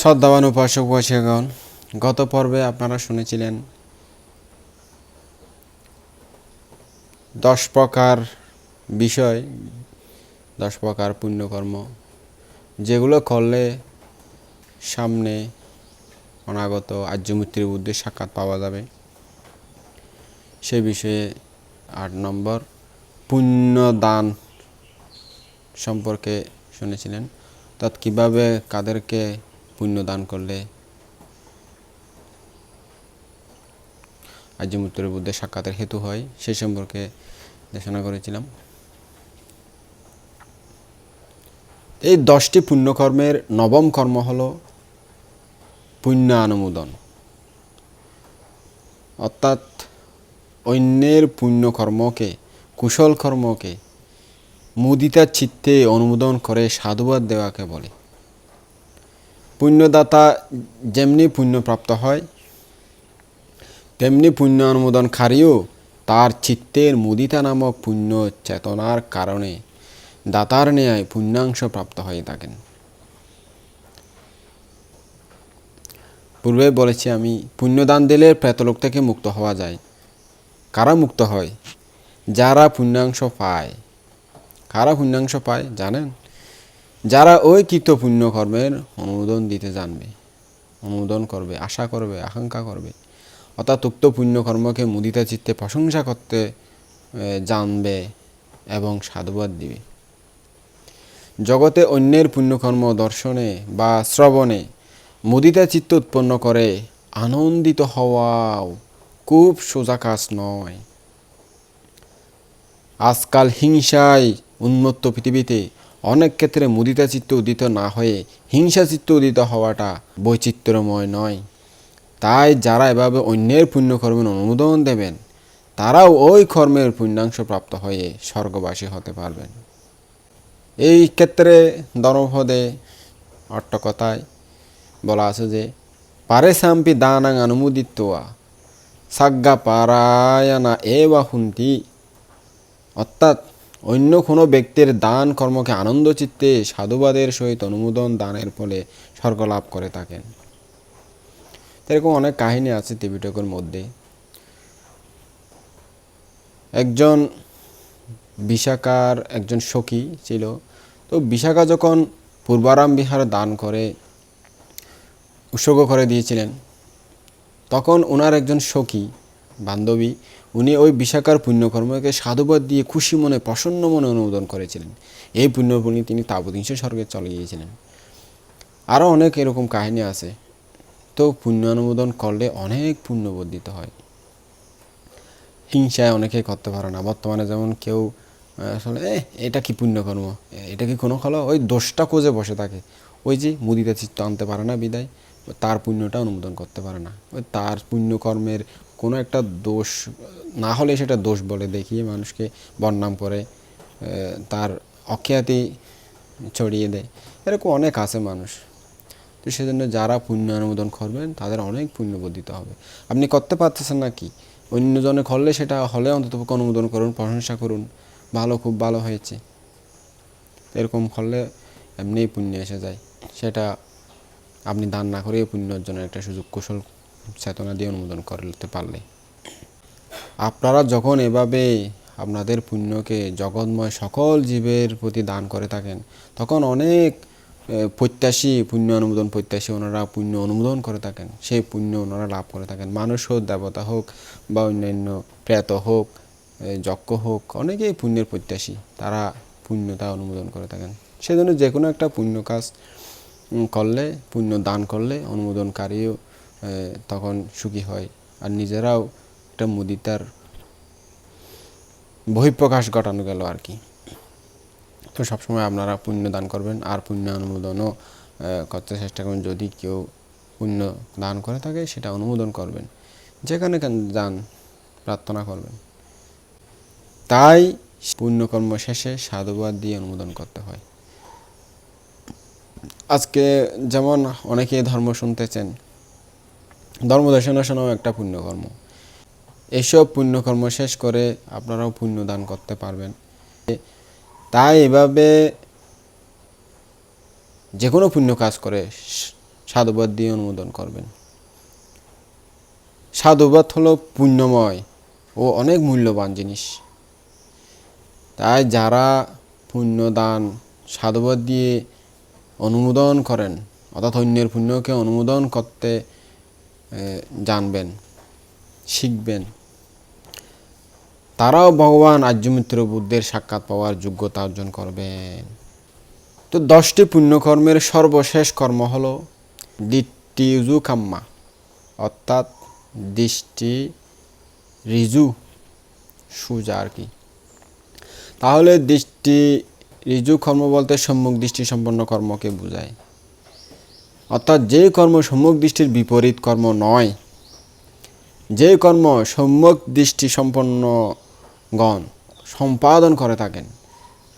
শ্রদ্ধাবান উপাসক উপাসিকাগণ গত পর্বে আপনারা শুনেছিলেন দশ প্রকার বিষয়, দশ প্রকার পুণ্যকর্ম, যেগুলো করলে সামনে অনাগত আর্যমূর্তির বুদ্ধি সাক্ষাৎ পাওয়া যাবে। সে বিষয়ে আট নম্বর, পুণ্যদান সম্পর্কে শুনেছিলেন। অর্থাৎ কীভাবে কাদেরকে পুণ্যদান করলে আর্যমূর্তির বুদ্ধে সাক্ষাতের হেতু হয় সে সম্পর্কে দেশনা করেছিলাম। এই দশটি পুণ্যকর্মের নবম কর্ম হল পুণ্য অনুমোদন অর্থাৎ অন্যের পুণ্যকর্মকে, কুশল কর্মকে, মুদিতার চিত্তে অনুমোদন করে সাধুবাদ দেওয়াকে বলে। পুণ্যদাতা যেমনি পুণ্যপ্রাপ্ত হয়, তেমনি পুণ্য অনুমোদনকারীও তার চিত্তের মুদিতা নামক পুণ্য চেতনার কারণে দাতার ন্যায় পুণ্যাংশ প্রাপ্ত হয়ে থাকেন। পূর্বে বলেছি আমি, পুণ্যদান দিলে প্রেতলোক থেকে মুক্ত হওয়া যায়। কারা মুক্ত হয়? যারা পুণ্যাংশ পায়। কারা পুণ্যাংশ পায়, জানেন? যারা ওই কৃত পুণ্যকর্মের অনুমোদন দিতে জানবে, অনুমোদন করবে, আশা করবে, আকাঙ্ক্ষা করবে, অর্থাৎ উক্ত পুণ্যকর্মকে মুদিতা চিত্তে প্রশংসা করতে জানবে এবং সাধুবাদ দিবে। জগতে অন্যের পুণ্যকর্ম দর্শনে বা শ্রবণে মুদিতা চিত্ত উৎপন্ন করে আনন্দিত হওয়াও খুব সোজা কাজ নয়। আজকাল হিংসায় উন্মত্ত পৃথিবীতে অনেক ক্ষেত্রে মুদিতা চিত্ত উদিত না হয়ে হিংসা চিত্ত উদিত হওয়াটা বৈচিত্র্যময় নয়। তাই যারা এভাবে অন্যের পুণ্যকর্মের অনুমোদন দেবেন, তারাও ওই কর্মের পুণ্যাংশ প্রাপ্ত হয়ে স্বর্গবাসী হতে পারবেন। এই ক্ষেত্রে ধর্মপদে অট্টকথায় বলা আছে যে পারে সাম্পি দানাং অনুমোদিত্বা সাজ্ঞা পারায়ণা এবা হুন্তি। অর্থাৎ অন্য কোনো ব্যক্তির দান কর্মকে আনন্দ চিত্তে সাধুবাদের সহিত অনুমোদন দানের ফলে স্বর্গ লাভ করে থাকেন। এরকম অনেক কাহিনী আছে ত্রিপিটকের মধ্যে। একজন বিশাখার একজন সখী ছিল। তো বিশাখা যখন পূর্বারাম বিহার দান করে, উৎসর্গ করে দিয়েছিলেন, তখন ওনার একজন সখী, বান্ধবী উনি ওই বিশাখার পুণ্যকর্মকে সাধুবাদ দিয়ে খুশি মনে, প্রসন্ন মনে অনুমোদন করেছিলেন। এই পুণ্যপুণ্যে তিনি তাবতিংশ স্বর্গে চলে গিয়েছিলেন। আরও অনেক এরকম কাহিনী আছে। তো পুণ্য অনুমোদন করলে অনেক পুণ্য বর্ধিত হয়। হিংসায় অনেকে করতে পারে না। বর্তমানে যেমন কেউ আসলে এটা কি পুণ্যকর্ম? এটা কি কোনো হলো ওই দোষটা খুঁজে বসে থাকে। ওই যে মুদিতা চিত্ত আনতে পারে না বিদায়, তার পুণ্যটা অনুমোদন করতে পারে না। ওই তার পুণ্যকর্মের কোনো একটা দোষ, না হলে সেটা দোষ বলে দেখিয়ে মানুষকে বদনাম করে তার অখ্যাতি ছড়িয়ে দেয়। এরকম অনেক আছে মানুষ। তো সেজন্য যারা পুণ্য অনুমোদন করবেন, তাদের অনেক পুণ্য বর্ধিত হবে। আপনি করতে পারতেছেন না কি? অন্যজনে করলে সেটা হলে অন্তত অনুমোদন করুন, প্রশংসা করুন। ভালো, খুব ভালো হয়েছে। এরকম করলে এমনিই পুণ্য এসে যায়। সেটা আপনি দান না করে পুণ্য অর্জনের একটা সুযোগ, কুশল চেতনা দিয়ে অনুমোদন করতে পারলে। আপনারা যখন এভাবে আপনাদের পুণ্যকে জগৎময় সকল জীবের প্রতি দান করে থাকেন, তখন অনেক প্রত্যাশী পুণ্য অনুমোদন প্রত্যাশী ওনারা পুণ্য অনুমোদন করে থাকেন। সেই পুণ্য ওনারা লাভ করে থাকেন। মানুষ হোক, দেবতা হোক বা অন্যান্য প্রেত হোক যজ্ঞ হোক, অনেকেই পুণ্যের প্রত্যাশী। তারা পুণ্যতা অনুমোদন করে থাকেন। সেজন্য যে কোনো একটা পুণ্য কাজ করলে, পুণ্য দান করলে অনুমোদনকারীও তখন সুখী হয়। আর নিজেরাও একটা মুদিতার বহিঃপ্রকাশ ঘটানো গেল আর কি। তো সবসময় আপনারা পুণ্য দান করবেন আর পুণ্য অনুমোদনও করতে চেষ্টা করবেন যদি কেউ পুণ্য দান করে থাকে, সেটা অনুমোদন করবেন। যেখানে যান, প্রার্থনা করবেন। তাই পুণ্যকর্ম শেষে সাধুবাদ দিয়ে অনুমোদন করতে হয়। আজকে যেমন অনেকে ধর্ম শুনতেছেন ধর্ম দর্শনাশনও একটা পুণ্যকর্ম। এসব পুণ্যকর্ম শেষ করে আপনারাও পুণ্য দান করতে পারবেন। তাই এভাবে যে কোনো পুণ্য কাজ করে সাধুবাদ দিয়ে অনুমোদন করবেন। সাধুবাদ হলো পুণ্যময় ও অনেক মূল্যবান জিনিস। তাই যারা পুণ্যদান, সাধুবাদ দিয়ে অনুমোদন করেন, অর্থাৎ অন্যের পুণ্যকে অনুমোদন করতে জানবেন, শিখবেন। তারাও ভগবান আর্যমিত্র বুদ্ধের সাক্ষাৎ পাওয়ার যোগ্যতা অর্জন করবেন। তো দশটি পুণ্যকর্মের সর্বশেষ কর্ম হলো দিট্টিজু কাম্মা অর্থাৎ দৃষ্টি রিজু সুজা আর কি। তাহলে দৃষ্টি রিজু কর্ম বলতে সম্মুখ দৃষ্টি সম্পন্ন কর্মকে বোঝায়। অর্থাৎ যে কর্ম সম্মুখ দৃষ্টির বিপরীত কর্ম নয়, যে কর্ম সম্যক দৃষ্টি সম্পন্ন গণ সম্পাদন করে থাকেন,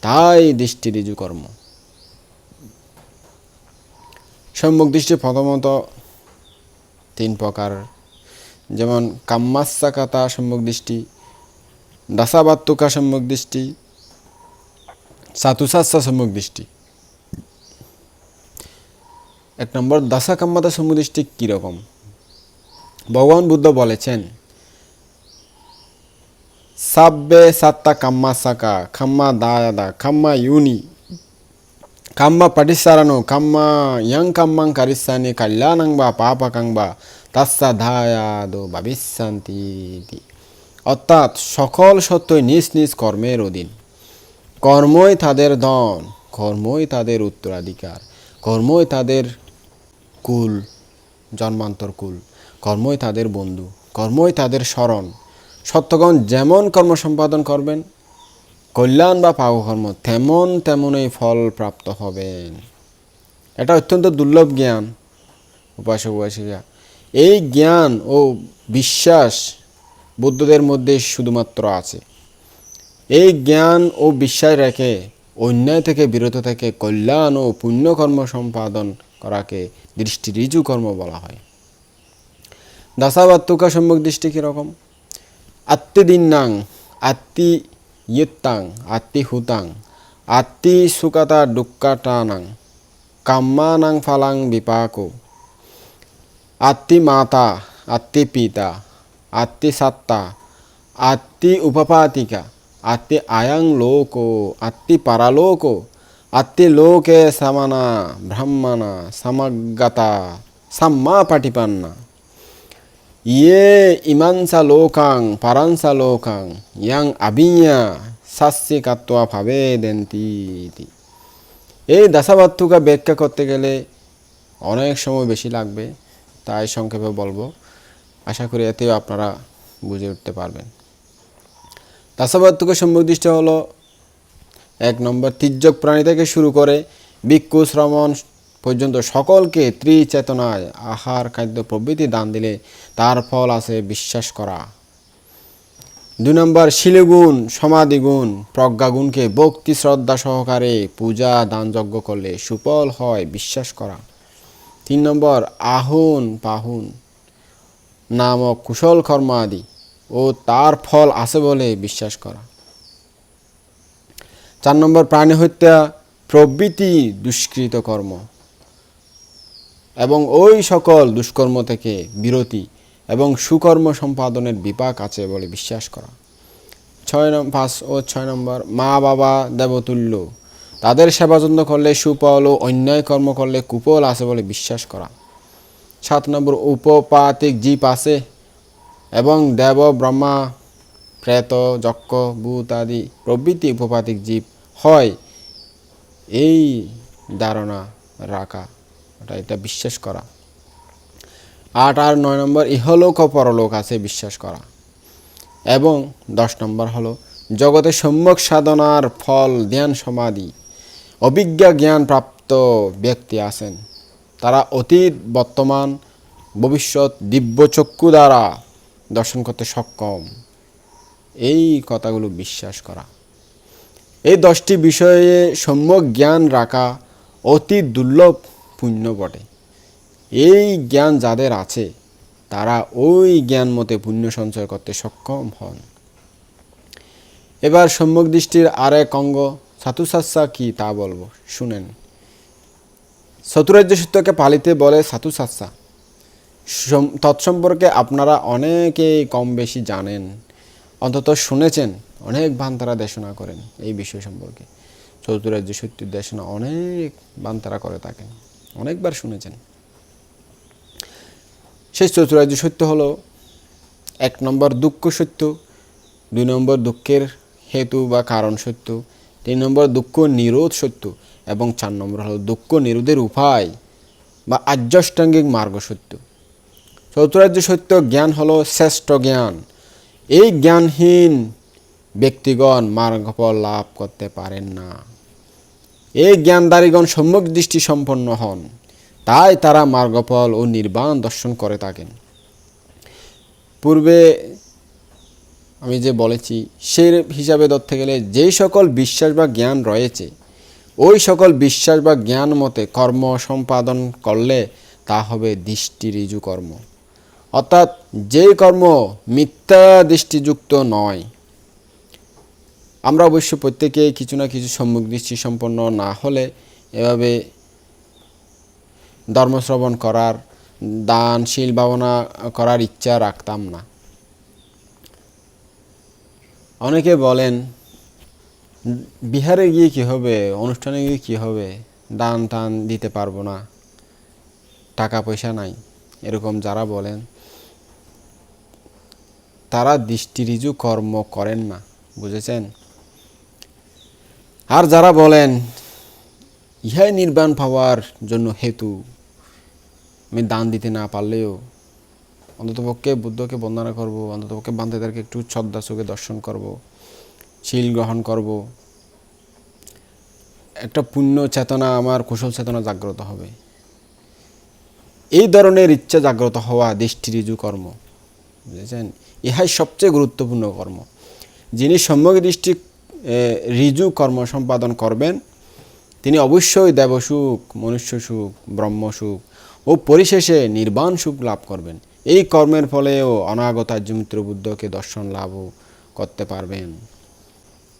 তাই দৃষ্টি রিজু কর্ম। সম্যক দৃষ্টি প্রথমত তিন প্রকার, যেমন কাম্মাসাকাতা সম্যক দৃষ্টি, দাসাবাত্তুকা সম্যক দৃষ্টি সাতুসাসা সম্যক দৃষ্টি। এক নম্বর, দাসা কাম্মাতা সম্যক দৃষ্টি কীরকম? ভগবান বুদ্ধ বলেছেন, সাব্বে সাত্তা কাম্মা সাকা খাম্মা দায়াদা খাম্মা ইউনি, কাম্মা পাটিসারানো কাম্মা ইয়াং কাম্মাং কারিসানি, কল্যাণাং বা পাপাকাং বা তাস্সা ধায়াদো ভাবিশান্তি অর্থাৎ সকল সত্যই নিজ নিজ কর্মের অধীন। কর্মই তাদের ধন, কর্মই তাদের উত্তরাধিকার, কর্মই তাদের কুল, জন্মান্তর কুল। কর্মই তাদের বন্ধু, কর্মই তাদের স্মরণ। সত্যগণ যেমন কর্ম সম্পাদন করবেন, কল্যাণ বা পাগকর্ম তেমন তেমনই ফল প্রাপ্ত হবেন। এটা অত্যন্ত দুর্লভ জ্ঞান, উপাসক উপাসিকা। এই জ্ঞান ও বিশ্বাস বুদ্ধদের মধ্যে শুধুমাত্র আছে। এই জ্ঞান ও বিশ্বাস রেখে অন্যায় থেকে বিরত থেকে কল্যাণ ও পুণ্যকর্ম সম্পাদন করাকে দৃষ্টি রিজু কর্ম বলা হয়। দাসাবাত্তুকা সম্যক দৃষ্টি কীরকম আত্মি দিন্নাং আত্মি ইয়ত্তাং আত্মি হুতাং আত্মি সুকাতা দুঃখাটানাং কাম্মানাং ফালাং বিপাকো আত্মি মাতা আত্মি পিতা আত্মি সাত্তা আত্মি উপপাতিকা আত্মি আয়াং লোকো আত্মি পারালোকো ব্রাহ্মণা সমাগতা সাম্মা পাটিপান্না। ইয়ে ইমানসা লোকাং পারাংসা লোকাং, ইয়াং আবিয়া শাস্যে কাত্তোয়া ভাবে দেন্তি এই দাসাবাত্তুকা ব্যাখ্যা করতে গেলে অনেক সময় বেশি লাগবে, তাই সংক্ষেপে বলব। আশা করি এতেও আপনারা বুঝে উঠতে পারবেন। দাসাবাত্তুকা সম্বুদ্দিষ্ট হলো এক নম্বর তির্যক প্রাণী থেকে শুরু করে ভিক্ষু শ্রমণ পর্যন্ত সকলকে ত্রিচেতনায় আহার, খাদ্য, প্রভৃতি দান দিলে তার ফল আছে বিশ্বাস করা। দুই নম্বর শিলগুণ, সমাধিগুণ, প্রজ্ঞাগুণকে ভক্তি, শ্রদ্ধা সহকারে পূজা, দান যজ্ঞ করলে সুফল হয় বিশ্বাস করা। তিন নম্বর আহুন, পাহুন নামক কুশল কর্ম আদি ও তার ফল আছে বলে বিশ্বাস করা। চার নম্বর প্রাণী হত্যা প্রবৃতি দুষ্কৃত কর্ম। এবং ওই সকল দুষ্কর্ম থেকে বিরতি এবং সুকর্ম সম্পাদনের বিপাক আছে বলে বিশ্বাস করা। ছয় নম্বর পাঁচ ও ছয় নম্বর, মা বাবা দেবতুল্য, তাদের সেবা যত্ন করলে সুফল ও অন্যায় কর্ম করলে কুফল আছে বলে বিশ্বাস করা। সাত নম্বর, উপপাতিক জীব আছে এবং দেব ব্রহ্মা প্রেত যক্ষ, ভূত আদি প্রভৃতি উপপাতিক জীব হয়। এই ধারণা রাখা, ওটা এটা বিশ্বাস করা। আট আর নয় নম্বর, ইহলোক ও পরলোক আছে বিশ্বাস করা। এবং দশ নম্বর হলো, জগতে সম্যক সাধনার ফল, ধ্যান, সমাধি, অভিজ্ঞা জ্ঞান প্রাপ্ত ব্যক্তি আছেন। তারা অতীত, বর্তমান, ভবিষ্যৎ, দিব্যচক্ষু দ্বারা দর্শন করতে সক্ষম। এই কথাগুলো বিশ্বাস করা। এই দশটি বিষয়ে সম্যক জ্ঞান রাখা অতি দুর্লভ পুণ্য বটে। এই জ্ঞান যাদের আছে, তারা ওই জ্ঞান মতে পুণ্য সঞ্চয় করতে সক্ষম হন। এবার সম্যক দৃষ্টির আর এক অঙ্গ সাতুসাসা কি তা বলব, শুনেন। চতুরাজ্য সূত্রকে পালিতে বলে সাতু সাতসা সম- তৎসম্পর্কে আপনারা অনেকেই কম বেশি জানেন। অন্তত শুনেছেন, অনেক বান্তারা দেশনা করেন এই বিষয় সম্পর্কে। চতুরাজ্য সত্যের দেশনা অনেক বান্তারা করে থাকেন, অনেকবার শুনেছেন। সেই চতুরাজ্য সত্য হলো, এক নম্বর দুঃখ সত্য, দুই নম্বর দুঃখের হেতু বা কারণ সত্য, তিন নম্বর দুঃখ নিরোধ সত্য, এবং চার নম্বর হলো দুঃখ নিরোধের উপায় বা আর্যষ্টাঙ্গিক মার্গ সত্য। চতুরাজ্য সত্য জ্ঞান হলো শ্রেষ্ঠ জ্ঞান। এই জ্ঞানহীন ব্যক্তিগণ মার্গফল লাভ করতে পারেন না। এই জ্ঞানদারীগণ সম্যক দৃষ্টি সম্পন্ন হন, তাই তারা মার্গফল ও নির্বাণ দর্শন করে থাকেন। পূর্বে আমি যে বলেছি সেই হিসাবে ধরতে গেলে যেই সকল বিশ্বাস বা জ্ঞান রয়েছে, ওই সকল বিশ্বাস বা জ্ঞান মতে কর্ম সম্পাদন করলে তা হবে দৃষ্টি ঋজু কর্ম অর্থাৎ যেই কর্ম মিথ্যা দৃষ্টিযুক্ত নয়, আমরা অবশ্য প্রত্যেকেই কিছু না কিছু সম্মুখ দৃষ্টি সম্পন্ন না হলে এভাবে ধর্মশ্রবণ করার, দানশীল ভাবনা করার ইচ্ছা রাখতাম না। অনেকে বলেন, বিহারে গিয়ে কি হবে, অনুষ্ঠানে গিয়ে কি হবে, দান টান দিতে পারব না, টাকা পয়সা নাই, এরকম যারা বলেন। তারা দৃষ্টিরিজু কর্ম করেন না। বুঝেছেন? আর যারা বলেন, ইহাই নির্বাণ পাওয়ার জন্য হেতু, আমি দান দিতে না পারলেও অন্ততপক্ষে বুদ্ধকে বন্দনা করব, অন্ততপক্ষে বান্ধবদেরকে একটু শ্রদ্ধা চোখে দর্শন করব, শিল গ্রহণ করব। একটা পুণ্য চেতনা আমার, কুশল চেতনা জাগ্রত হবে। এই ধরনের ইচ্ছা জাগ্রত হওয়া দৃষ্টিরিজু কর্ম, বুঝেছেন? ইহাই সবচেয়ে গুরুত্বপূর্ণ কর্ম। যিনি সম্যক দৃষ্টি ঋজু কর্ম সম্পাদন করবেন, তিনি অবশ্যই দেবসুখ মনুষ্য সুখ ব্রহ্মসুখ ও পরিশেষে নির্বাণ সুখ লাভ করবেন। এই কর্মের ফলেও অনাগত আর্যমিত্র বুদ্ধকে দর্শন লাভও করতে পারবেন।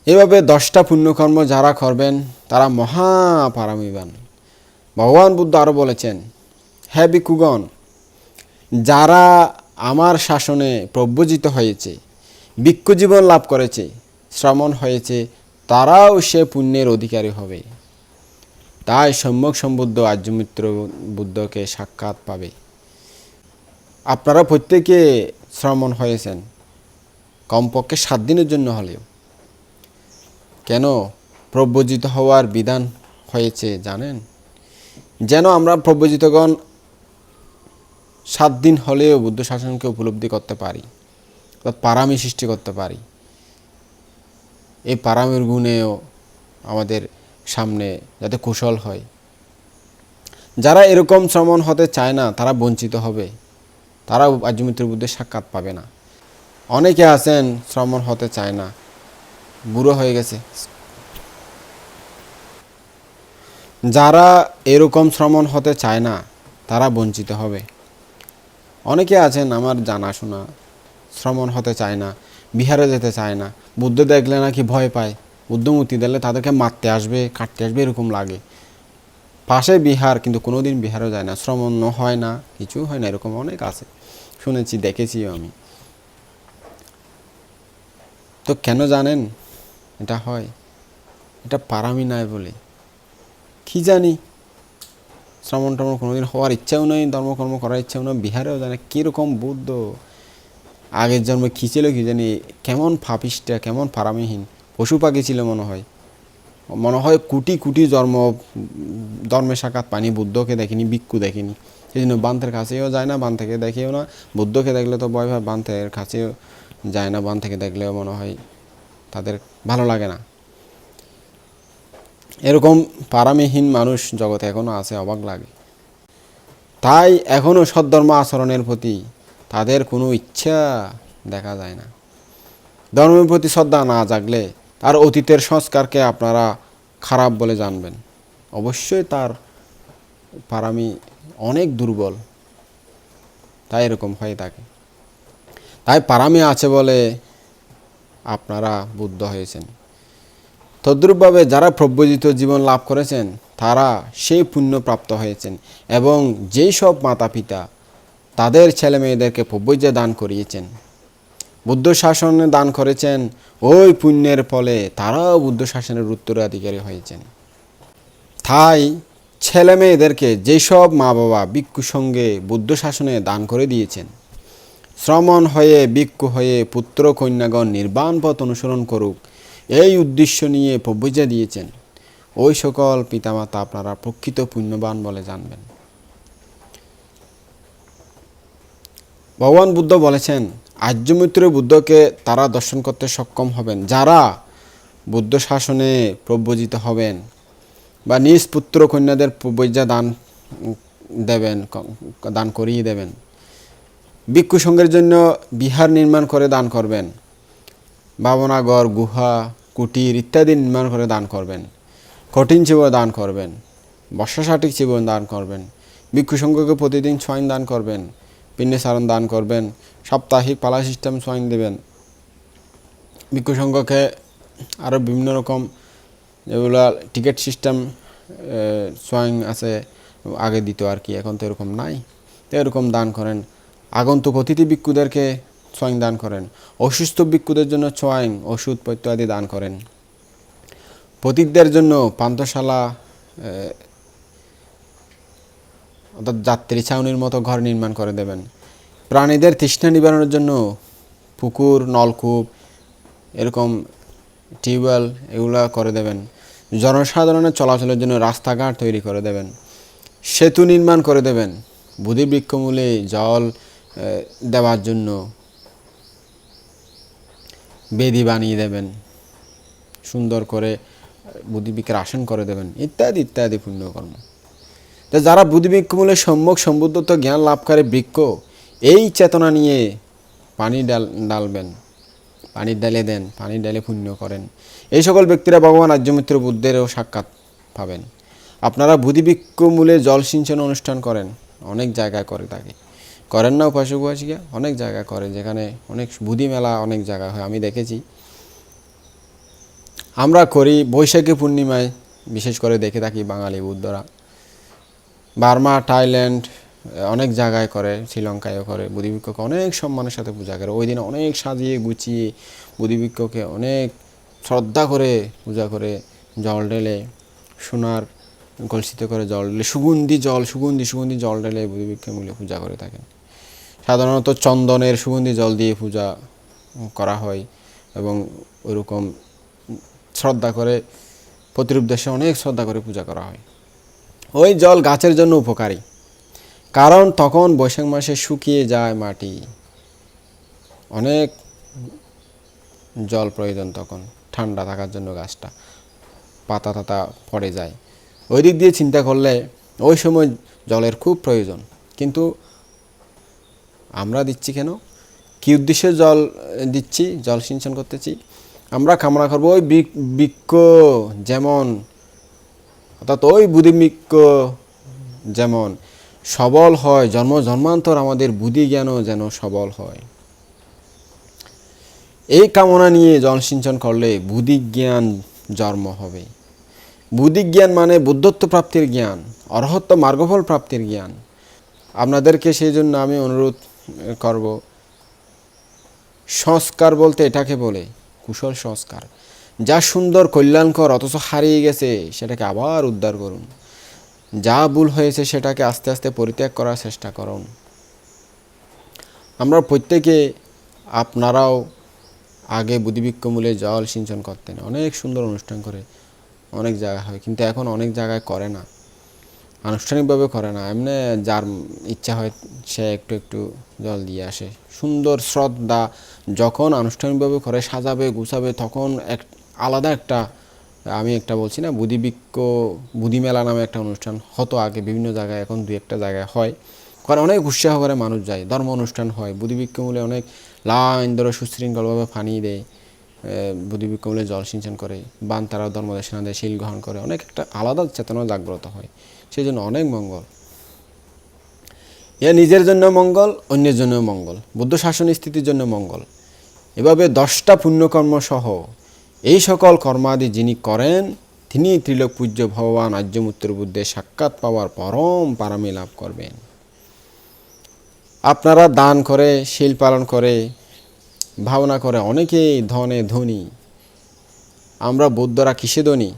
এভাবে দশটা পুণ্যকর্ম যারা করবেন, তারা মহাপারামিবান। ভগবান বুদ্ধ আরও বলেছেন হ্যাঁ বিকুগণ যারা আমার শাসনে প্রব্রজিত হয়েছে জীবন লাভ করেছে, শ্রমণ হয়েছে, তারাও সে পুণ্যের অধিকারী হবে। তাই সম্যক সম্বুদ্ধ আর্যমিত্র বুদ্ধকে সাক্ষাৎ পাবে। আপনারা প্রত্যেকে শ্রমণ হয়েছেন, কমপক্ষে সাত দিনের জন্য হলেও। কেন প্রব্রজিত হওয়ার বিধান হয়েছে জানেন? যেন আমরা প্রব্রজিতগণ সাত দিন হলেও বুদ্ধ শাসনকে উপলব্ধি করতে পারি, অর্থাৎ পারামি সৃষ্টি করতে পারি। এই পারামের গুণেও আমাদের সামনে যাতে কুশল হয়। যারা এরকম শ্রমণ হতে চায় না, তারা বঞ্চিত হবে। তারা আজমিত্র বুদ্ধের সাক্ষাৎ পাবে না। অনেকে আছেন, শ্রমণ হতে চায় না। বুড়ো হয়ে গেছে। যারা এরকম শ্রমণ হতে চায় না, তারা বঞ্চিত হবে। অনেকে আছেন আমার জানাশোনা, শ্রমণ হতে চায় না, বিহারে যেতে চায় না, বুদ্ধ দেখলে নাকি ভয় পায়, বুদ্ধমূর্তি দিলে তাদেরকে মারতে আসবে, কাটতে আসবে, এরকম লাগে। পাশে বিহার, কিন্তু কোনোদিন বিহারও যায় না, শ্রমণ হয় না, কিছু হয় না, এরকম অনেক আছে। শুনেছি, দেখেছিও আমি। তো কেন জানেন? এটা হয়, এটা পারামি নাই বলে। কি জানি? শ্রমণ টমন কোনোদিন হওয়ার ইচ্ছাও নেই, ধর্মকর্ম করার ইচ্ছাও নেই। বিহারেও জানে কীরকম বুদ্ধ, আগের জন্মে কী ছিল কি জানি, কেমন ফাপিসটা কেমন ফারামিহীন পশু পাখি ছিল মনে হয়। মনে হয় কোটি কোটি জন্ম, ধর্মের সাক্ষাৎ পানি বুদ্ধকে দেখিনি, ভিক্ষু দেখিনি। সেই জন্য বান্থের কাছেও যায় না বান থেকে দেখেও না। বুদ্ধকে দেখলে তো ভয় ভয় বান্থের কাছেও যায় না বান থেকে দেখলেও মনে হয় তাদের ভালো লাগে না। এরকম পারামিহীন মানুষ জগতে এখনও আছে, অবাক লাগে। তাই এখনও সদ্ধর্ম আচরণের প্রতি তাদের কোনো ইচ্ছা দেখা যায় না। ধর্মের প্রতি শ্রদ্ধা না জাগলে তার অতীতের সংস্কারকে আপনারা খারাপ বলে জানবেন। অবশ্যই তার পারামি অনেক দুর্বল। তাই এরকম হয়ে থাকে তাই পারামি আছে বলে আপনারা বুদ্ধ হয়েছেন। তদ্রূপভাবে যারা প্রব্রজিত জীবন লাভ করেছেন, তারা সেই পুণ্য প্রাপ্ত হয়েছেন এবং যেই সব মাতা পিতা তাদের ছেলে মেয়েদেরকে প্রবজ্য দান করিয়েছেন। বুদ্ধ শাসনে দান করেছেন, ওই পুণ্যের ফলে তারাও বুদ্ধ শাসনের উত্তরাধিকারী হয়েছেন। তাই ছেলে মেয়েদেরকে যেসব মা বাবা ভিক্ষু সঙ্গে বুদ্ধ শাসনে দান করে দিয়েছেন, শ্রমণ হয়ে ভিক্ষু হয়ে পুত্র কন্যাগণ নির্বাণ পথ অনুসরণ করুক এই উদ্দেশ্য নিয়ে প্রবজ্ঞা দিয়েছেন। ওই সকল পিতামাতা আপনারা প্রকৃত পুণ্যবান বলে জানবেন। ভগবান বুদ্ধ বলেছেন, আর্যমিত্র বুদ্ধকে তারা দর্শন করতে সক্ষম হবেন। যারা বুদ্ধ শাসনে প্রব্রজিত হবেন বা নিজ পুত্র কন্যাদের প্রবজ্ঞা দান, দেবেন, দান করিয়ে দেবেন, ভিক্ষু জন্য বিহার নির্মাণ করে দান করবেন। ভাবনাগর গুহা কুটির ইত্যাদি নির্মাণ করে দান করবেন। কঠিন জীবন দান করবেন। বর্ষাসাটিক জীবন দান করবেন। ভিক্ষু সংঘকে প্রতিদিন ছয়ন দান করবেন। পিণ্ডে সারণ দান করবেন। সাপ্তাহিক পালা সিস্টেম ছয়ন দেবেন। ভিক্ষু সংঘকে আরও বিভিন্ন রকম যেগুলো টিকিট সিস্টেম সোয়াইং আছে, আগে দিত আর কি, এখন তো এরকম নাই। তো এরকম দান করেন। আগন্তুক অতিথি ভিক্ষুদেরকে সোয়াইং দান করেন। অসুস্থ ভিক্ষুদের জন্য সোয়াইং, ওষুধ ইত্যাদি দান করেন। পতিতদের জন্য পান্তশালা অর্থাৎ যাত্রী ছাউনির মতো ঘর নির্মাণ করে দেবেন। প্রাণীদের তৃষ্ণা নিবারণের জন্য পুকুর, নলকূপ, এরকম টিউবওয়েল এগুলো করে দেবেন। জনসাধারণের চলাচলের জন্য রাস্তাঘাট তৈরি করে দেবেন। সেতু নির্মাণ করে দেবেন। বুধি বৃক্ষমূলে জল দেওয়ার জন্য। বেদি বানিয়ে দেবেন, সুন্দর করে বুদ্ধিবিকের আসন করে দেবেন, ইত্যাদি ইত্যাদি পুণ্যকর্ম। তো যারা বুদ্ধিবিক্ষমূলে সম্যক সম্বুদ্ধত জ্ঞান লাভকারী বৃক্ষ, এই চেতনা নিয়ে পানি ডাল, ডালবেন, পানির ডালে দেন, পানির ডালে পুণ্য করেন। এই সকল ব্যক্তিরা ভগবান আর্যমিত্র বুদ্ধেরও সাক্ষাৎ পাবেন। আপনারা বুদ্ধিবৃক্ষ মূলে জল সিঞ্চন অনুষ্ঠান করেন, অনেক জায়গায় করে থাকে। করেন না উপাসক উপাসিকা অনেক জায়গা করে যেখানে অনেক বুদ্ধি মেলা অনেক জায়গা হয়, আমি দেখেছি। আমরা করি বৈশাখী পূর্ণিমায়, বিশেষ করে দেখে থাকি বাঙালি বুদ্ধরা। বার্মা, থাইল্যান্ড, অনেক জায়গায় করে, শ্রীলঙ্কায়ও করে, বুদ্ধিবৃক্ষকে অনেক সম্মানের সাথে পূজা করে। ওই দিন অনেক সাজিয়ে গুছিয়ে বুদ্ধিবৃক্ষকে অনেক শ্রদ্ধা করে পূজা করে, জল ঢেলে, সোনার কলসিতে করে জল ঢেলে, সুগন্ধি জল, সুগন্ধি সুগন্ধি জল ঢেলে বুদ্ধিবৃক্ষের মূলে পূজা করে থাকেন। সাধারণত চন্দনের সুগন্ধি জল দিয়ে পূজা করা হয় এবং ওইরকম শ্রদ্ধা করে, প্রতিরূপ দেশে অনেক শ্রদ্ধা করে পূজা করা হয়। ওই জল গাছের জন্য উপকারী। কারণ তখন বৈশাখ মাসে শুকিয়ে যায় মাটি। অনেক জল প্রয়োজন তখন, ঠান্ডা থাকার জন্য গাছটা পাতা তাতা পড়ে যায়। ওই দিক দিয়ে চিন্তা করলে ওই সময় জলের খুব প্রয়োজন। কিন্তু আমরা দিচ্ছি কেন? কি উদ্দেশ্যে জল দিচ্ছি, জল সিঞ্চন করতেছি? আমরা কামনা করব ওই বৃক- বৃক্ষ যেমন, অর্থাৎ ওই বুদ্ধিবৃক্ষ যেমন সবল হয়, জন্ম, জন্মান্তর আমাদের বুদ্ধি জ্ঞানও যেন সবল হয়। এই কামনা নিয়ে জল সিঞ্চন করলে বুদ্ধি জ্ঞান জন্ম হবে। বুদ্ধি জ্ঞান মানে বুদ্ধত্ব প্রাপ্তির জ্ঞান, অরহত্ব, মার্গফল প্রাপ্তির জ্ঞান। আপনাদেরকে সেই জন্য আমি অনুরোধ করব। সংস্কার বলতে এটাকে বলে, কুশল সংস্কার। যা সুন্দর কল্যাণকর, অথচ হারিয়ে গেছে, সেটাকে আবার উদ্ধার করুন। যা ভুল হয়েছে, সেটাকে আস্তে আস্তে পরিত্যাগ করার চেষ্টা করুন। আমরা প্রত্যেকে, আপনারাও আগে বুদ্ধিবৃক্ষ মূলে জল সিঞ্চন করতেন। অনেক সুন্দর অনুষ্ঠান করে, অনেক জায়গায় হয়, কিন্তু এখন অনেক জায়গায় করে না। আনুষ্ঠানিকভাবে করে না। এমনি যার ইচ্ছা হয় সে একটু একটু জল দিয়ে আসে। সুন্দর শ্রদ্ধা যখন আনুষ্ঠানিকভাবে করে, সাজাবে, গুছাবে, তখন এক, আলাদা একটা, আমি একটা বলছি না, বুদ্ধিবৃক্ষ, বুদ্ধিমেলা নামে একটা অনুষ্ঠান হতো আগে, বিভিন্ন জায়গায়, এখন দুই একটা জায়গায় হয়। করে অনেক উৎসাহ করে মানুষ যায়, ধর্ম অনুষ্ঠান হয়। বুদ্ধিবৃক্ষ মূলে অনেক লাইন ধরে সুশৃঙ্খলভাবে পানি দেয়। বুদ্ধিবৃক্ষ মূলে জল সিঞ্চন করে, বান তারা ধর্মদেশনা দেয়, শিল গ্রহণ করে। অনেক একটা আলাদা চেতনা জাগ্রত হয়। সেই জন্য অনেক মঙ্গল। এ নিজের জন্য মঙ্গল, অন্যের জন্য মঙ্গল। বুদ্ধ শাসন স্থিতির জন্য মঙ্গল। এভাবে দশটা পুণ্যকর্ম সহ এই সকল কর্মাদি যিনি করেন, তিনি ত্রিলোক পূজ্য ভগবান আর্যমূর্তির বুদ্ধে সাক্ষাৎ পাওয়ার পরম পারামি লাভ করবেন। আপনারা দান করে, শিল পালন করে ভাবনা করে অনেকেই ধনে ধনী। আমরা বৌদ্ধরা কিসে ধনী?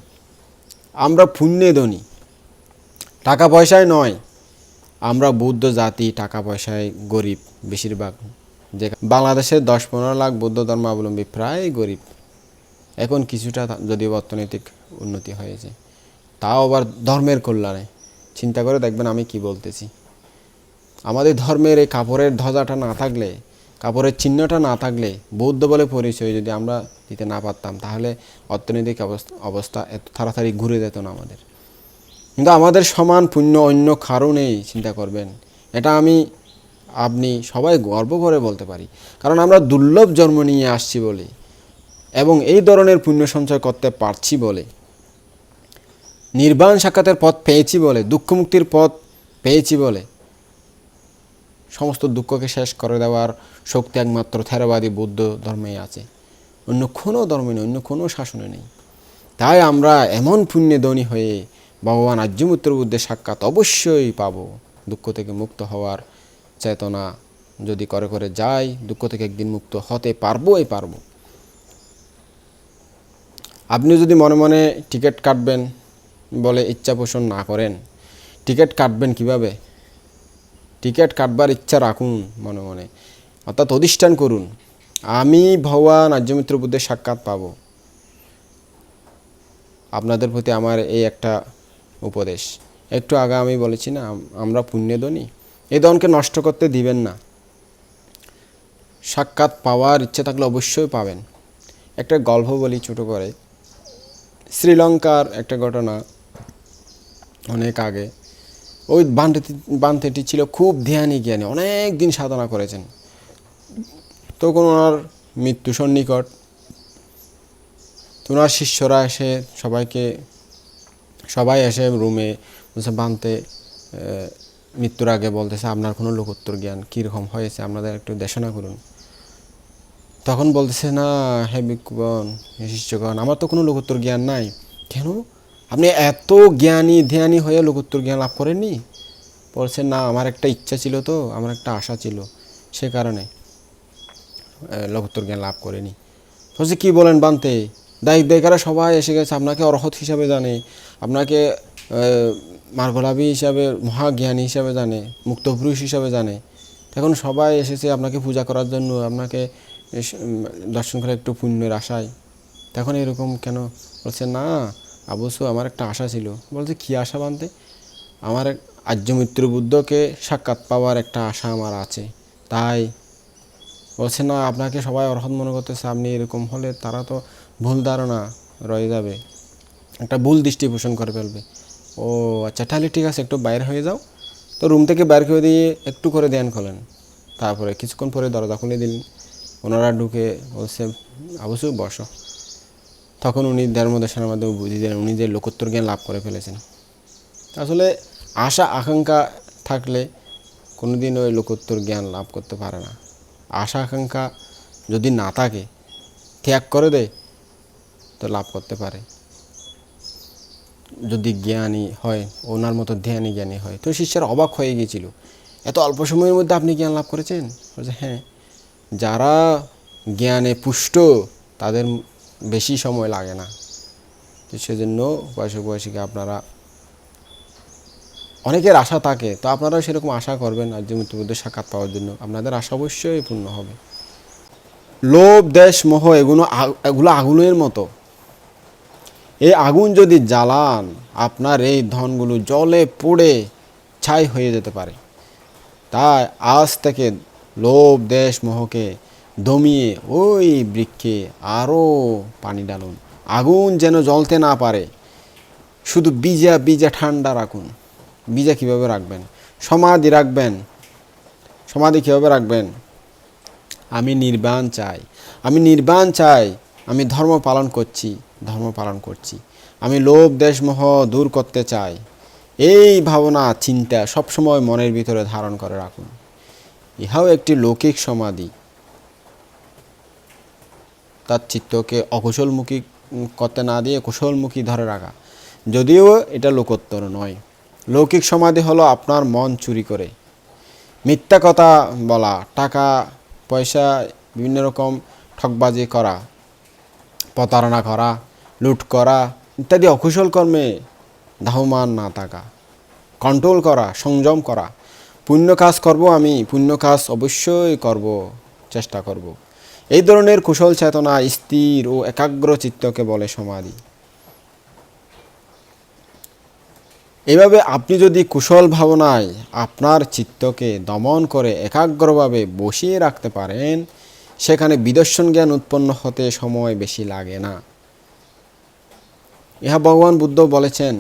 আমরা পুণ্যে ধনী। টাকা পয়সায় নয়। আমরা বৌদ্ধ জাতি, টাকা পয়সায় গরিব বেশিরভাগ। যে বাংলাদেশের দশ পনেরো লাখ বৌদ্ধ ধর্মাবলম্বী প্রায় গরিব। এখন কিছুটা যদিও অর্থনৈতিক উন্নতি হয়েছে। তাও আবার ধর্মের কল্যাণে। চিন্তা করে দেখবেন আমি কি বলতেছি। আমাদের ধর্মের এই কাপড়ের ধ্বজাটা না থাকলে, কাপড়ের চিহ্নটা না থাকলে বৌদ্ধ বলে পরিচয় যদি আমরা দিতে না পারতাম, তাহলে অর্থনৈতিক অবস্থা অবস্থা এত তাড়াতাড়ি ঘুরে যেত না আমাদের। কিন্তু আমাদের সমান পুণ্য অন্য কারও নেই, চিন্তা করবেন। এটা আমি, আপনি সবাই গর্ব করে বলতে পারি। কারণ আমরা দুর্লভ জন্ম নিয়ে আসছি বলে এবং এই ধরনের পুণ্য সঞ্চয় করতে পারছি বলে, নির্বাণ সাক্ষাতের পথ পেয়েছি বলে দুঃখমুক্তির পথ পেয়েছি বলে, সমস্ত দুঃখকে শেষ করে দেওয়ার শক্তি একমাত্র থেরবাদী বৌদ্ধ ধর্মেই আছে। অন্য কোনো ধর্মে নেই, অন্য কোনো শাসনে নেই। তাই আমরা এমন পুণ্যে ধনী হয়ে ভগবান আর্যমূত্র বুদ্ধের সাক্ষাৎ অবশ্যই পাব। দুঃখ থেকে মুক্ত হওয়ার চেতনা যদি করে করে যাই, দুঃখ থেকে একদিন মুক্ত হতে পারবোই পারব। আপনি যদি মনে মনে টিকিট কাটবেন বলে ইচ্ছা পোষণ না করেন, টিকিট কাটবেন কীভাবে? টিকিট কাটবার ইচ্ছা রাখুন মনে মনে, অর্থাৎ অধিষ্ঠান করুন। আমি ভগবান আর্যমিত্র বুদ্ধের সাক্ষাৎ পাবো। আপনাদের প্রতি আমার এই একটা উপদেশ। একটু আগে আমি বলেছি না আম- আমরা পুণ্যদনী এই দনকে নষ্ট করতে দিবেন না। সাক্ষাৎ পাওয়ার ইচ্ছে থাকলে অবশ্যই পাবেন। একটা গল্প বলি ছোট করে। শ্রীলঙ্কার একটা ঘটনা অনেক আগে। ওই বান্ধেটি বান্ধেটি ছিল খুব ধ্যানী জ্ঞানী, অনেক দিন সাধনা করেছেন। তখন ওনার মৃত্যু সন্নিকট। তো ওনার শিষ্যরা এসে সবাইকে সবাই এসে রুমে বলছে, বানতে মৃত্যুর আগে বলতেছে, আপনার কোনো লোকোত্তর জ্ঞান কীরকম হয়েছে? আপনাদের একটু দেশনা করুন। তখন বলতেছে, না, হে বিক্ষুগণ হে শিষ্যগণ, আমার তো কোনো লোকোত্তর জ্ঞান নাই। কেন? আপনি এত জ্ঞানী ধ্যানী হয়ে লোকোত্তর জ্ঞান লাভ করেননি? বলছে, না, আমার একটা ইচ্ছা ছিল তো, আমার একটা আশা ছিল, সে কারণে লোকোত্তর জ্ঞান লাভ করেনি। বলছে, কী বলেন বানতে? দায়িক দায়িকারা সবাই এসে গেছে, আপনাকে অরহত হিসাবে জানে, আপনাকে মার্গলাভী হিসাবে, মহাজ্ঞানী হিসাবে জানে, মুক্তপুরুষ হিসাবে জানে। এখন সবাই এসেছে আপনাকে পূজা করার জন্য, আপনাকে দর্শন করে একটু পুণ্যের আশায়। তখন এরকম কেন বলছে, না অবশ্য আমার একটা আশা ছিল। বলছে, কি আশা বানতে? আমার আর্য আর্যমিত্র বুদ্ধকে সাক্ষাৎ পাওয়ার একটা আশা আমার আছে, তাই। বলছে, না, আপনাকে সবাই অর্হত মনে করতেছে, আপনি এরকম হলে তারা তো ভুল ধারণা রয়ে যাবে। একটা ভুল দৃষ্টি পোষণ করে ফেলবে। ও আচ্ছা তাহলে ঠিক আছে, একটু বাইরে হয়ে যাও। তো রুম থেকে বাইর করে দিয়ে একটু করে ধ্যান খোলেন তারপরে কিছুক্ষণ পরে দরজা খুলে দিলেন। ওনারা ঢুকে বলছে অবশ্যই বসো। তখন উনি ধর্মদেশের মাধ্যমে বুঝিয়ে দিলেন, উনি যে লোকোত্তর জ্ঞান লাভ করে ফেলেছেন। আসলে আশা, আকাঙ্ক্ষা থাকলে কোনোদিন ওই লোকোত্তর জ্ঞান লাভ করতে পারে না। আশা, আকাঙ্ক্ষা যদি না থাকে, ত্যাগ করে দেয় তো লাভ করতে পারে। যদি জ্ঞানী হয়, ওনার মতো ধ্যানী জ্ঞানী হয়। তো শিষ্যের অবাক হয়ে গিয়েছিল। এত অল্প সময়ের মধ্যে আপনি জ্ঞান লাভ করেছেন? বলছে হ্যাঁ যারা জ্ঞানে পুষ্ট, তাদের বেশি সময় লাগে না। তো সেজন্য বয়সক বয়সীকে আপনারা, অনেকের আশা থাকে, তো আপনারাও সেরকম আশা করবেন আর যে মৃত্যুবুদ্ধের সাক্ষাৎ পাওয়ার জন্য। আপনাদের আশা অবশ্যই পূর্ণ হবে। লোভ, দেশ, মোহ এগুলো এগুলো আগুনের মতো। এই আগুন যদি জ্বালান, আপনার এই ধনগুলো জলে পড়ে ছাই হয়ে যেতে পারে। তাই আজ থেকে লোভ দেশ মোহকে দমিয়ে ওই বৃক্ষে আরও পানি ডালুন আগুন যেন জ্বলতে না পারে, শুধু বীজা বীজা ঠান্ডা রাখুন। বীজা কীভাবে রাখবেন? সমাধি রাখবেন। সমাধি কীভাবে রাখবেন? আমি নির্বাণ চাই। আমি নির্বাণ চাই। আমি ধর্ম পালন করছি। ধর্ম পালন করছি। আমি লোভ, দেশমোহ দূর করতে চাই। এই ভাবনা, চিন্তা সবসময় মনের ভিতরে ধারণ করে রাখুন। ইহাও একটি লৌকিক সমাধি। তার চিত্তকে অকুশলমুখী করতে না দিয়ে কুশলমুখী ধরে রাখা। যদিও এটা লোকোত্তর নয়। লৌকিক সমাধি হলো আপনার মন চুরি করে। মিথ্যা কথা বলা, টাকা, পয়সা, বিভিন্ন রকম ঠকবাজি করা, প্রতারণা করা লুট করা, ইত্যাদি অকুশল কর্মে ধাহমান না থাকা। কন্ট্রোল করা, সংযম করা। পুণ্য কাজ করব আমি, পুণ্য কাজ অবশ্যই করব, চেষ্টা করব। এই ধরনের কুশল চেতনা স্থির ও একাগ্র চিত্তকে বলে সমাধি। এভাবে আপনি যদি কুশল ভাবনায় আপনার চিত্তকে দমন করে একাগ্রভাবে বসিয়ে রাখতে পারেন, সেখানে বিদর্শন জ্ঞান উৎপন্ন হতে সময় বেশি লাগে না। ইহা ভগবান বুদ্ধ বলেছেন।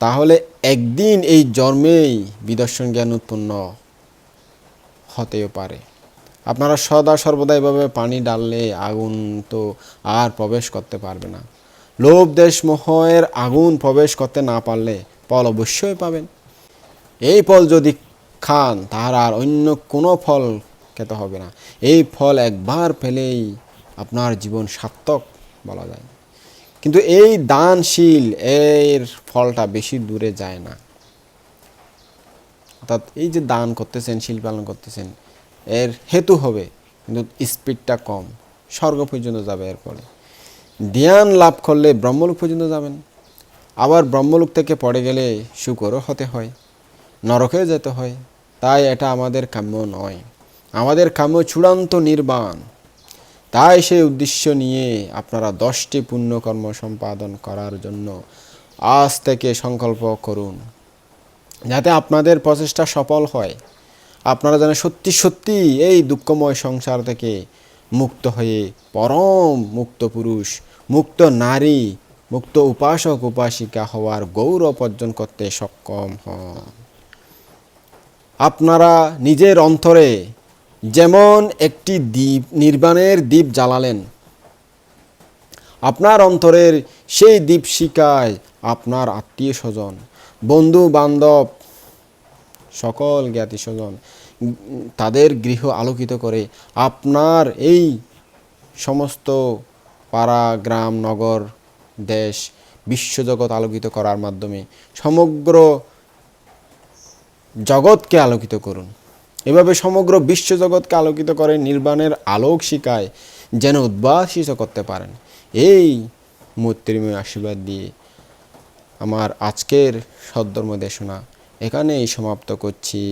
তাহলে একদিন এই জন্মেই বিদর্শন জ্ঞান উৎপন্ন হতেও পারে। আপনারা সদা সর্বদা এভাবে পানি ডাললে আগুন তো আর প্রবেশ করতে পারবে না। লোভ দেশ মোহের আগুন প্রবেশ করতে না পারলে ফল অবশ্যই পাবেন। এই ফল যদি খান, তাহার আর অন্য কোনো ফল খেতে হবে না। এই ফল একবার পেলেই আপনার জীবন সার্থক বলা যায়। কিন্তু এই দানশীল, এর ফলটা বেশি দূরে যায় না। অর্থাৎ এই যে দান করতেছেন, শিল পালন করতেছেন, এর হেতু হবে, কিন্তু স্পিডটা কম, স্বর্গ পর্যন্ত যাবে এরপরে। ধ্যান লাভ করলে ব্রহ্মলোক পর্যন্ত যাবেন। আবার ব্রহ্মলোক থেকে পড়ে গেলে শুকরও হতে হয়, নরকেও যেতে হয়। তাই এটা আমাদের কাম্য নয়। আমাদের কাম্য চূড়ান্ত নির্বাণ। তাই সেই উদ্দেশ্য নিয়ে আপনারা দশটি পুণ্যকর্ম সম্পাদন করার জন্য আজ থেকে সংকল্প করুন। যাতে আপনাদের প্রচেষ্টা সফল হয়। আপনারা যেন সত্যি সত্যি এই দুঃখময় সংসার থেকে মুক্ত হয়ে পরম মুক্ত পুরুষ, মুক্ত নারী, মুক্ত উপাসক, উপাসিকা হওয়ার গৌরব অর্জন করতে সক্ষম হন। আপনারা নিজের অন্তরে যেমন একটি দ্বীপ নির্বাণের দ্বীপ জ্বালালেন। আপনার অন্তরের সেই দ্বীপ শিকায় আপনার আত্মীয় স্বজন বন্ধু বান্ধব সকল জ্ঞাতি স্বজন তাদের গৃহ আলোকিত করে আপনার এই সমস্ত পাড়া, গ্রাম, নগর, দেশ, বিশ্বজগৎ আলোকিত করার মাধ্যমে সমগ্র জগৎকে আলোকিত করুন। এভাবে সমগ্র বিশ্বজগৎকে আলোকিত করে নির্বাণের আলোক শিকায় যেন উদ্ভাসিত করতে পারেন। এই মৈত্রীময় আশীর্বাদ দিয়ে আমার আজকের সদ্ধর্ম দেশনা এখানেই সমাপ্ত করছি।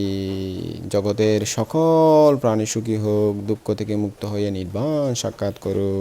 জগতের সকল প্রাণী সুখী হোক, দুঃখ থেকে মুক্ত হয়ে নির্বাণ সাক্ষাৎ করো